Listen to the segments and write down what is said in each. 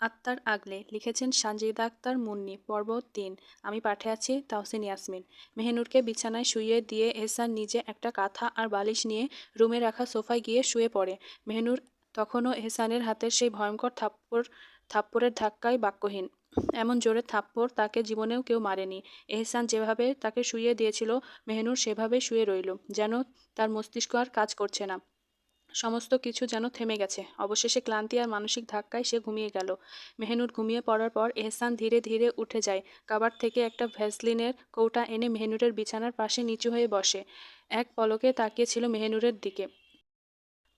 আত্মার আগলে লিখেছেন সানজিদা আক্তার, মুন্নি পর্ব তিন, আমি পাঠে আছি তাহসিন ইয়াসমিন। মেহেনুরকে বিছানায় শুইয়ে দিয়ে এহসান নিজে একটা কাঁথা আর বালিশ নিয়ে রুমে রাখা সোফায় গিয়ে শুয়ে পড়ে। মেহেনুর তখনও এহসানের হাতের সেই ভয়ঙ্কর থাপ্পড়, থাপ্পড়ের ধাক্কায় বাক্যহীন। এমন জোরে থাপ্পড় তাকে জীবনেও কেউ মারেনি। এহসান যেভাবে তাকে শুইয়ে দিয়েছিল, মেহনুর সেভাবে শুয়ে রইল, যেন তার মস্তিষ্ক আর কাজ করছে না। সমস্ত কিছু যেন থেমে গেছে। অবশেষে ক্লান্তি আর মানসিক ধাক্কায় সে ঘুমিয়ে গেল। মেহনুর ঘুমিয়ে পড়ার পর এহসান ধীরে ধীরে উঠে যায়। কাবার থেকে একটা ভ্যাসলিনের কৌটা এনে মেহনুরের বিছানার পাশে নিচু হয়ে বসে। এক পলকে তাকিয়েছিল মেহনুরের দিকে।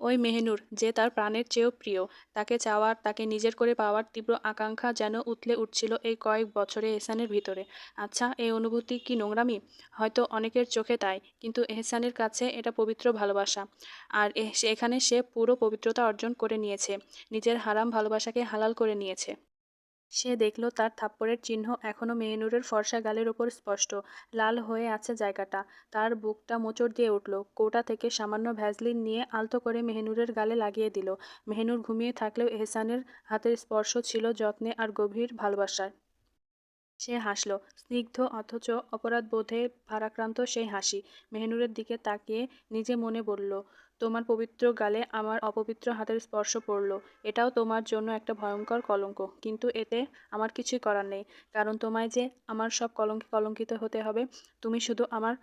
ওই মেহনুর, যে তার প্রাণের চেয়েও প্রিয়, তাকে চাওয়ার, তাকে নিজের করে পাওয়ার তীব্র আকাঙ্ক্ষা যেন উতলে উঠছিল এই কয়েক বছরে এহসানের ভিতরে। আচ্ছা এই অনুভূতি কি নোংরামি? হয়তো অনেকের চোখে তাই, কিন্তু এহসানের কাছে এটা পবিত্র ভালোবাসা। আর এখানে সে পুরো পবিত্রতা অর্জন করে নিয়েছে, নিজের হারাম ভালোবাসাকে হালাল করে নিয়েছে। সে দেখল তার থাপ্পড়ের চিহ্ন এখনও মেহনুরের ফর্সা গালের ওপর স্পষ্ট, লাল হয়ে আছে জায়গাটা। তার বুকটা মোচড় দিয়ে উঠল, কোটা থেকে সামান্য ভ্যাজলিন নিয়ে আলতো করে মেহনুরের গালে লাগিয়ে দিল। মেহনুর ঘুমিয়ে থাকলেও এহসানের হাতের স্পর্শ ছিল যত্নে আর গভীর ভালোবাসায় সে হাসল, স্নিগ্ধ অথচ অপরাধ বোধে ভারাক্রান্ত সেই হাসি। মেহনুরের দিকে তাকিয়ে নিজে মনে বলল তোমার পবিত্র গালে আমার অপবিত্র হাতের স্পর্শ পড়ল। এটাও তোমার জন্য একটা ভয়ঙ্কর কলঙ্ক, কিন্তু এতে আমার কিছুই করার নেই। কারণ তোমায় যে আমার সব কলঙ্কে কলঙ্কিত হতে হবে, তুমি শুধু আমার,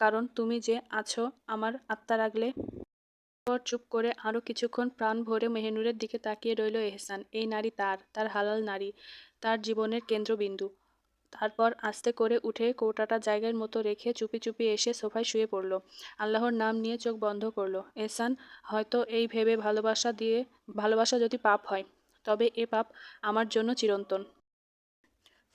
কারণ তুমি যে আছো আমার আত্মা রাখলে। পর চুপ করে আরও কিছুক্ষণ প্রাণ ভরে মেহনুরের দিকে তাকিয়ে রইল এহসান। এই নারী তার তার হালাল নারী, তার জীবনের কেন্দ্রবিন্দু। তারপর আস্তে করে উঠে কৌটাটা জায়গার মতো রেখে চুপি চুপি এসে সোফায় শুয়ে পড়ল। আল্লাহর নাম নিয়ে চোখ বন্ধ করল। এসান হয়তো এই ভেবে ভালোবাসা দিয়ে, ভালোবাসা যদি পাপ হয়, তবে এ পাপ আমার জন্য চিরন্তন।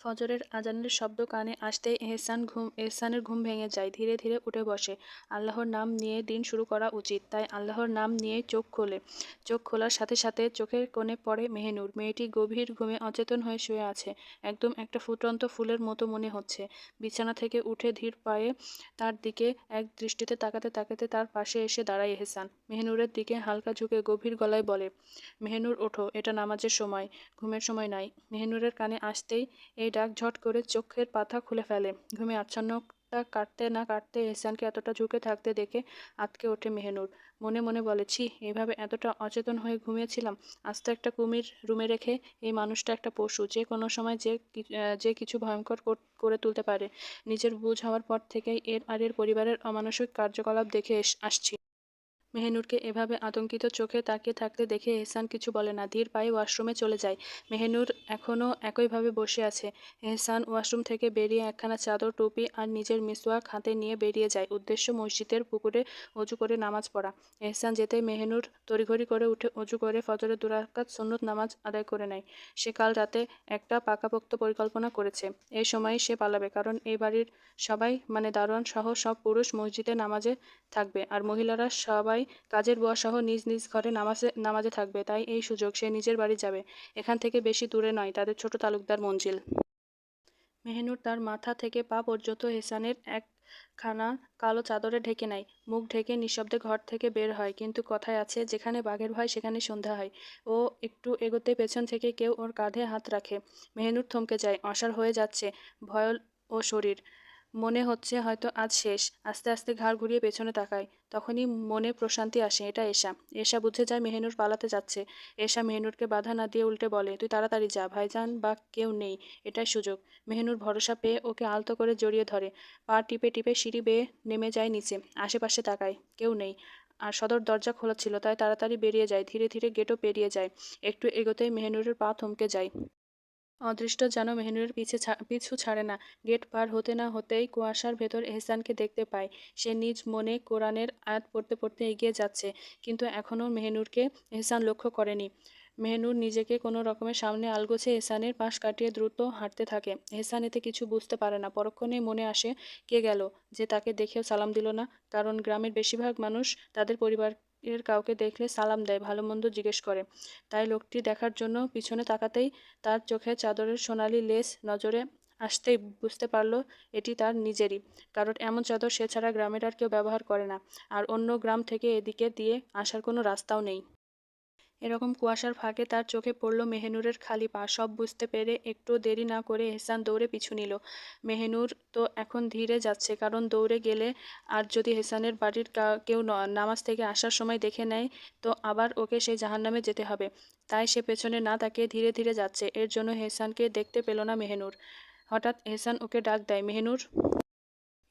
ফজরের আজানের শব্দ কানে আসতেই এহসান ঘুম, এহসানের ঘুম ভেঙে যায়, ধীরে ধীরে উঠে বসে। আল্লাহর নাম নিয়ে দিন শুরু করা উচিত, তাই আল্লাহর নাম নিয়ে চোখ খোলে। চোখ খোলার সাথে সাথে চোখের কোণে পড়ে মেহেনুর। মেয়েটি গভীর ঘুমে অচেতন হয়ে শুয়ে আছে, একদম একটা ফুটন্ত ফুলের মতো মনে হচ্ছে। বিছানা থেকে উঠে ধীর পায়ে তার দিকে এক দৃষ্টিতে তাকাতে তাকাতে তার পাশে এসে দাঁড়ায় এহসান। মেহনুরের দিকে হালকা ঝুঁকে গভীর গলায় বলে, মেহনুর, ওঠো, এটা নামাজের সময়, ঘুমের সময় নাই। মেহনুরের কানে আসতেই এই এই ডাক ঝট করে চোখের পাতা খুলে ফেলে। ঘুমে আচ্ছন্নতা কাটতে না কাটতে এহসানকে এতটা ঝুঁকে থাকতে দেখে আতকে ওঠে মেহনুর। মনে মনে বলেছি এভাবে এতটা অচেতন হয়ে ঘুমিয়েছিলাম। আস্তে একটা কুমির রুমে রেখে এই মানুষটা একটা পশু, যে কোনো সময় যে যে কিছু ভয়ঙ্কর করে তুলতে পারে। নিজের বুঝ হওয়ার পর থেকেই এর আর এর পরিবারের অমানসিক কার্যকলাপ দেখে আসছি। মেহেনুরকে এভাবে আতঙ্কিত চোখে তাকিয়ে থাকতে দেখে এহসান কিছু বলে না, ধীর পায়ে ওয়াশরুমে চলে যায়। মেহেনুর এখনও একইভাবে বসে আছে। এহসান ওয়াশরুম থেকে বেরিয়ে একখানা চাদর, টুপি আর নিজের মিসওয়াক হাতে নিয়ে বেরিয়ে যায়। উদ্দেশ্য মসজিদের পুকুরে অজু করে নামাজ পড়া। এহসান যেতে মেহেনুর তড়িঘড়ি করে উঠে অজু করে ফজরের দুরাকাত সন্ন্যত নামাজ আদায় করে নেয়। সে কাল রাতে একটা পাকাপোক্ত পরিকল্পনা করেছে। এই সময় সে পালাবে, কারণ এই বাড়ির সবাই মানে দারোয়ান সহ সব পুরুষ মসজিদে নামাজে থাকবে, আর মহিলারা সবাই সবাই কাজের বুয়া সহ নিজ নিজ ঘরে নামাজে নামাজে থাকবে। তাই এই সুযোগ সে নিজের বাড়ি যাবে। এখান থেকে বেশি দূরে নয়, তাদের ছোট তালুকদার মঞ্জিল। মেহনুর তার মাথা থেকে পা পর্যন্ত হেসানের এক খানা কালো চাদরে ঢেকে নেয়। মুখ ঢেকে নিঃশব্দে ঘর থেকে বের হয়। কিন্তু কথায় আছে, যেখানে বাঘের ভয় সেখানে সন্ধ্যা হয়। ও একটু এগোতে পেছন থেকে কেউ ওর কাঁধে হাত রাখে। মেহনুর থমকে যায়। অসার হয়ে যাচ্ছে ভয় ও শরীর। মনে হচ্ছে হয়তো আজ শেষ। আস্তে আস্তে ঘাড় ঘুরিয়ে পেছনে তাকায় তখনই মনে প্রশান্তি আসে, এটা এশা। এশা বুঝে যায় মেহেনুর পালাতে যাচ্ছে। এশা মেহেনুরকে বাধা না দিয়ে উল্টে বলে, তুই তাড়াতাড়ি যা, ভাইজান বা কেউ নেই, এটাই সুযোগ। মেহেনুর ভরসা পেয়ে ওকে আলতো করে জড়িয়ে ধরে। পা টিপে টিপে সিঁড়ি বেয়ে নেমে যায় নিচে। আশেপাশে তাকায়, কেউ নেই। আর সদর দরজা খোলা ছিল, তাই তাড়াতাড়ি বেরিয়ে যায়, ধীরে ধীরে গেটও পেরিয়ে যায়। একটু এগোতেই মেহেনুরের পা থমকে যায়। অদৃষ্ট যেন মেহনুরের পিছে পিছু ছাড়ে না। গেট পার হতে না হতেই কুয়াশার ভেতর এহসানকে দেখতে পায়। সে নিজ মনে কোরআনের আয়াত পড়তে পড়তে এগিয়ে যাচ্ছে, কিন্তু এখনও মেহনুরকে এহসান লক্ষ্য করেনি। মেহনুর নিজেকে কোনো রকমের সামনে আলগোছে এহসানের পাশ কাটিয়ে দ্রুত হাঁটতে থাকে। এহসান এতে কিছু বুঝতে পারে না। পরক্ষণে মনে আসে, কে গেল? যে তাকে দেখেও সালাম দিল না। কারণ গ্রামের বেশিরভাগ মানুষ তাদের পরিবার এর কাউকে দেখলে সালাম দেয়, ভালো মন্দ জিজ্ঞেস করে। তাই লোকটি দেখার জন্য পিছনে তাকাতেই তার চোখে চাদরের সোনালি লেস নজরে আসতেই বুঝতে পারল এটি তার নিজেরই, কারণ এমন চাদর সে ছাড়া গ্রামের আর কেউ ব্যবহার করে না। আর অন্য গ্রাম থেকে এদিকে দিয়ে আসার কোনো রাস্তাও নেই। এরকম কুয়াশার ফাঁকে তার চোখে পড়ল মেহেনুরের খালি পা। সব বুঝতে পেরে একটু দেরি না করে এহসান দৌড়ে পিছু নিল। মেহেনুর তো এখন ধীরে যাচ্ছে, কারণ দৌড়ে গেলে আর যদি হেসানের বাড়ির কেউ নামাজ থেকে আসার সময় দেখে নেয়, তো আবার ওকে সেই জাহান্নামে যেতে হবে। তাই সে পেছনে না তাকিয়ে ধীরে ধীরে যাচ্ছে। এর জন্য হেসানকে দেখতে পেল না মেহেনুর। হঠাৎ এহসান ওকে ডাক দেয়, মেহেনুর?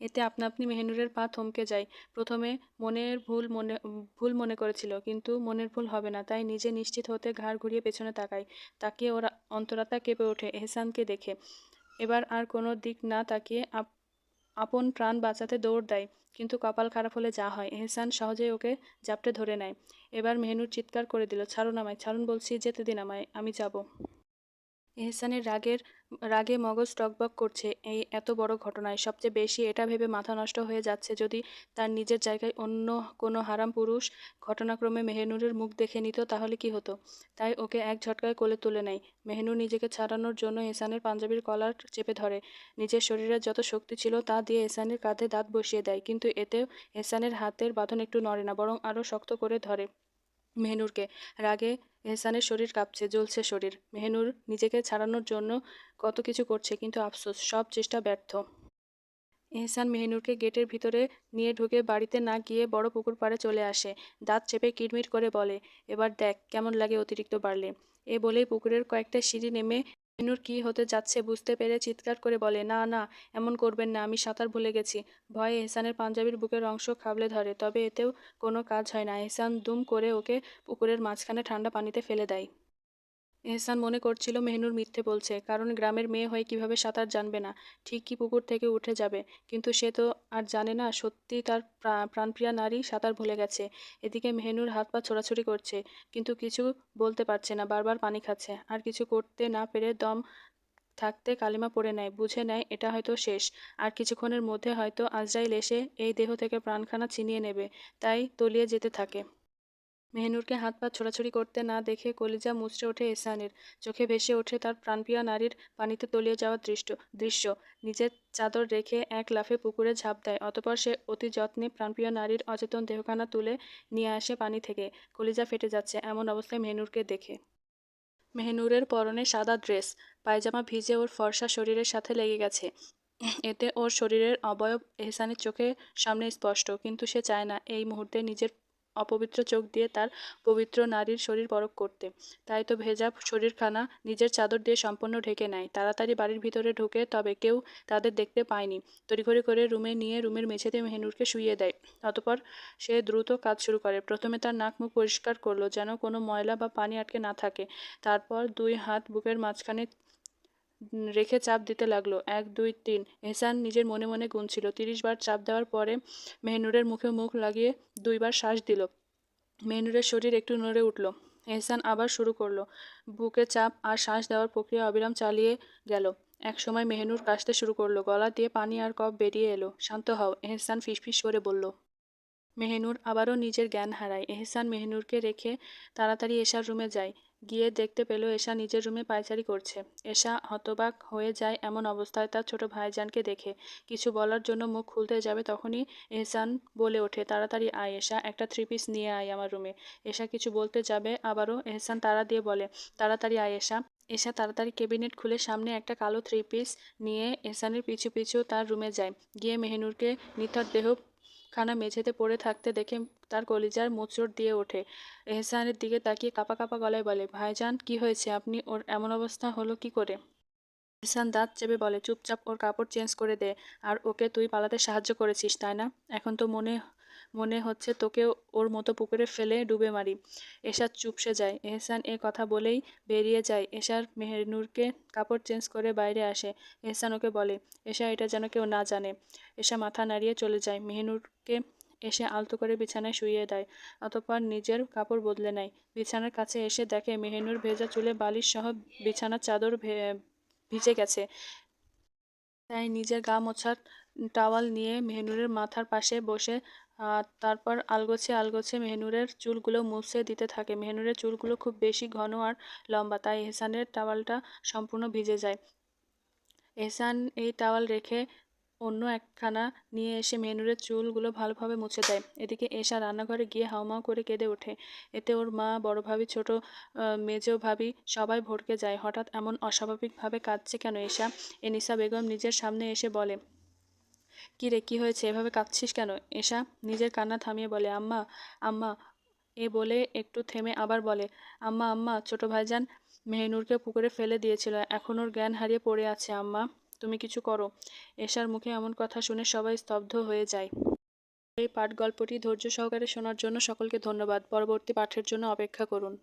এতে আপনা, আপনি মেহেনুরের পা থমকে যায়। প্রথমে মনের ভুল মনে ভুল মনে করেছিল, কিন্তু মনের ভুল হবে না, তাই নিজে নিশ্চিত হতে ঘাড় ঘুরিয়ে পেছনে তাকায়। তাকিয়ে ওরা অন্তরাতা কেঁপে ওঠে, এহসানকে দেখে। এবার আর কোনো দিক না তাকিয়ে আপ- আপন প্রাণ বাঁচাতে দৌড় দেয়, কিন্তু কপাল খারাপ হলে যা হয়। এহসান সহজেই ওকে জাপটে ধরে নেয়। এবার মেহনুর চিৎকার করে দিল ছাড়ুন আমায় ছাড়ুন বলছি, যেতে দিন আমায়, আমি যাব। এহসানের রাগের, রাগে মগজ টকবক করছে এই এত বড় ঘটনায়। সবচেয়ে বেশি এটা ভেবে মাথা নষ্ট হয়ে যাচ্ছে যদি তার নিজের জায়গায় অন্য কোনো হারাম পুরুষ ঘটনাক্রমে মেহনুরের মুখ দেখে নিত তাহলে কি হতো? তাই ওকে এক ঝটকায় কোলে তুলে নেয়। মেহনুর নিজেকে ছাড়ানোর জন্য এহসানের পাঞ্জাবির কলার চেপে ধরে। নিজের শরীরের যত শক্তি ছিল তা দিয়ে এহসানের কাঁধে দাঁত বসিয়ে দেয়, কিন্তু এতেও এহসানের হাতের বাঁধন একটু নড়ে না, বরং আরও শক্ত করে ধরে মেহনুরকে। রাগে এহসানের শরীর কাঁপছে, জ্বলছে শরীর। মেহনুর নিজেকে ছাড়ানোর জন্য কত কিছু করছে, কিন্তু আফসোস, সব চেষ্টা ব্যর্থ। এহসান মেহনুরকে গেটের ভিতরে নিয়ে ঢুকে বাড়িতে না গিয়ে বড় পুকুর পাড়ে চলে আসে। দাঁত চেপে কিটমিট করে বলে, এবার দেখ, কেমন লাগে অতিরিক্ত বাড়লে। এ বলেই পুকুরের কয়েকটা সিঁড়ি নেমে মেহনুর কি হতে যাচ্ছে বুঝতে পেরে চিৎকার করে বলে, না না, এমন করবেন না, আমি সাঁতার ভুলে গেছি। ভয়ে এহসানের পাঞ্জাবির বুকের অংশ খাবলে ধরে, তবে এতেও কোনো কাজ হয় না। এহসান দুম করে ওকে পুকুরের মাঝখানে ঠান্ডা পানিতে ফেলে দেয়। এহসান মনে করছিল মেহনুর মিথ্যে বলছে, কারণ গ্রামের মেয়ে হয়ে কীভাবে সাঁতার জানবে না? ঠিক কি পুকুর থেকে উঠে যাবে? কিন্তু সে তো আর জানে না, সত্যি তার প্রা- প্রাণপ্রিয়া নারী সাঁতার ভুলে গেছে। এদিকে মেহনুর হাত পা ছোড়াছুড়ি করছে, কিন্তু কিছু বলতে পারছে না, বারবার পানি খাচ্ছে। আর কিছু করতে না পেরে দম থাকতে কালিমা পড়ে নেয়, বুঝে নেয় এটা হয়তো শেষ। আর কিছুক্ষণের মধ্যে হয়তো আজরাইল এসে এই দেহ থেকে প্রাণখানা ছিনিয়ে নেবে, তাই তলিয়ে যেতে থাকে। মেহনুরকে হাত পা ছোড়াছুড়ি করতে না দেখে কলিজা মুচড়ে ওঠে এসানের চোখে ভেসে ওঠে তার প্রাণপ্রিয়া নারীর পানিতে তলিয়ে যাওয়ার দৃশ্য দৃশ্য। নিজের চাদর রেখে এক লাফে পুকুরে ঝাঁপ দেয়, অতপর সে অতি যত্নে প্রাণপ্রিয় নারীর অচেতন দেহখানা তুলে নিয়ে আসে পানি থেকে। কলিজা ফেটে যাচ্ছে এমন অবস্থায় মেহনুরকে দেখে। মেহনুরের পরনে সাদা ড্রেস। পায়জামা ভিজে ওর ফর্সা শরীরের সাথে লেগে গেছে। এতে ওর শরীরের অবয়ব এহসানের চোখে সামনে স্পষ্ট, কিন্তু সে চায় না এই মুহূর্তে নিজের অপবিত্র চোখ দিয়ে তার পবিত্র নারীর শরীর পরক করতে। তাই তো ভেজা শরীরখানা নিজের চাদর দিয়ে সম্পূর্ণ ঢেকে নেয়। তাড়াতাড়ি বাড়ির ভিতরে ঢুকে তবে কেউ তাদের দেখতে পায়নি। তড়িঘড়ি করে রুমে নিয়ে রুমের মেঝেতে মেহনুরকে শুইয়ে দেয়। অতপর সে দ্রুত কাজ শুরু করে। প্রথমে তার নাক মুখ পরিষ্কার করল যেন কোনো ময়লা বা পানি আটকে না থাকে। তারপর দুই হাত বুকের মাঝখানে রেখে চাপ দিতে লাগল। এক, দুই, তিন। এহসান নিজের মনে মনে গুনছিল। তিরিশ বার চাপ দেওয়ার পরে মেহনুরের মুখে মুখ লাগিয়ে দুইবার শ্বাস দিল। মেহনুরের শরীর একটু নড়ে উঠল। এহসান আবার শুরু করল। বুকে চাপ আর শ্বাস দেওয়ার প্রক্রিয়া অবিরাম চালিয়ে গেল। এক সময় মেহনুর কাশতে শুরু করল। গলা দিয়ে পানি আর কপ বেরিয়ে এলো। শান্ত হও। এহসান ফিসফিস করে বলল মেহনুর আবারও নিজের জ্ঞান হারায়। এহসান মেহেনুরকে রেখে তাড়াতাড়ি এশার রুমে যায়। গিয়ে দেখতে পেল এশা নিজের রুমে পায়চারি করছে। এশা হতবাক হয়ে যায় এমন অবস্থায় তার ছোট ভাইজানকে দেখে। কিছু বলার জন্য মুখ খুলতে যাবে তখনই এহসান বলে ওঠে, তাড়াতাড়ি আয় এশা, একটা থ্রি পিস নিয়ে আয় আমার রুমে। এশা কিছু বলতে যাবে, আবারও এহসান তাড়া দিয়ে বলে, তাড়াতাড়ি আয় এশা। এশা তাড়াতাড়ি ক্যাবিনেট খুলে সামনে একটা কালো থ্রি পিস নিয়ে এহসানের পিছু পিছু তার রুমে যায়। গিয়ে মেহেনুরকে নিথর দেহ খানা মেঝেতে পড়ে থাকতে দেখে তার কলিজার মোচড় দিয়ে ওঠে। এহসানের দিকে তাকিয়ে কাপা কাপা গলায় বলে, ভাইজান, কি হয়েছে? আপনি ওর এমন অবস্থা হলো কি করে? এহসান দাঁত চেপে বলে, চুপচাপ ওর কাপড় চেঞ্জ করে দে, আর ওকে তুই পালাতে সাহায্য করেছিস, তাই না? এখন তো মনে মনে হচ্ছে তোকে ওর মতো পুকুরে ফেলে ডুবে মারি। এশার চুপসে যায়। এহসান এ কথা বলেই বেরিয়ে যায়। এশার মেহনুরকে কাপড় চেঞ্জ করে বাইরে আসে। এহসান ওকে বলে এশা এটা যেন কেউ না জানে। এশা মাথা নাড়িয়ে চলে যায়। মেহনুরকে এসে আলতো করে বিছানায় শুইয়ে দেয়। অতঃপর নিজের কাপড় বদলে নেয়। বিছানার কাছে এসে দেখে মেহনুর ভেজা চুলে বালিশ সহ বিছানার চাদর ভিজে গেছে। তাই নিজের গা মোছার টাওয়াল নিয়ে মেহনুরের মাথার পাশে বসে তারপর আলগোছে আলগোছে মেহনুরের চুলগুলো মুছে দিতে থাকে। মেহনুরের চুলগুলো খুব বেশি ঘন আর লম্বা, তাই এহসানের টাওয়ালটা সম্পূর্ণ ভিজে যায়। এহসান এই টাওয়াল রেখে অন্য একখানা নিয়ে এসে মেনুরের চুলগুলো ভালোভাবে মুছে দেয়। এদিকে এশা রান্নাঘরে গিয়ে হাউমাউ করে কেঁদে ওঠে। এতে ওর মা, বড় ভাবি, ছোট মেজো ভাবি সবাই ভড়কে যায়। হঠাৎ এমন অস্বাভাবিকভাবে কাঁদছে কেন এশা এনিসা বেগম নিজের সামনে এসে বলে কি রে, কি হয়েছে? এভাবে কাঁদছিস কেন? এশা নিজের কান্না থামিয়ে বলে, আম্মা আম্মা। এ বলে একটু থেমে আবার বলে, আম্মা আম্মা, ছোট ভাইজান মেহনুরকে পুকুরে ফেলে দিয়েছিল। এখন ওর জ্ঞান হারিয়ে পড়ে আছে, আম্মা। তুমি কিছু করো। এশার মুখে এমন কথা শুনে সবাই স্তব্ধ হয়ে যায়। এই পাঠ গল্পটি ধৈর্য সহকারে শোনার জন্য সকলকে ধন্যবাদ। পরবর্তী পাঠের জন্য অপেক্ষা করুন।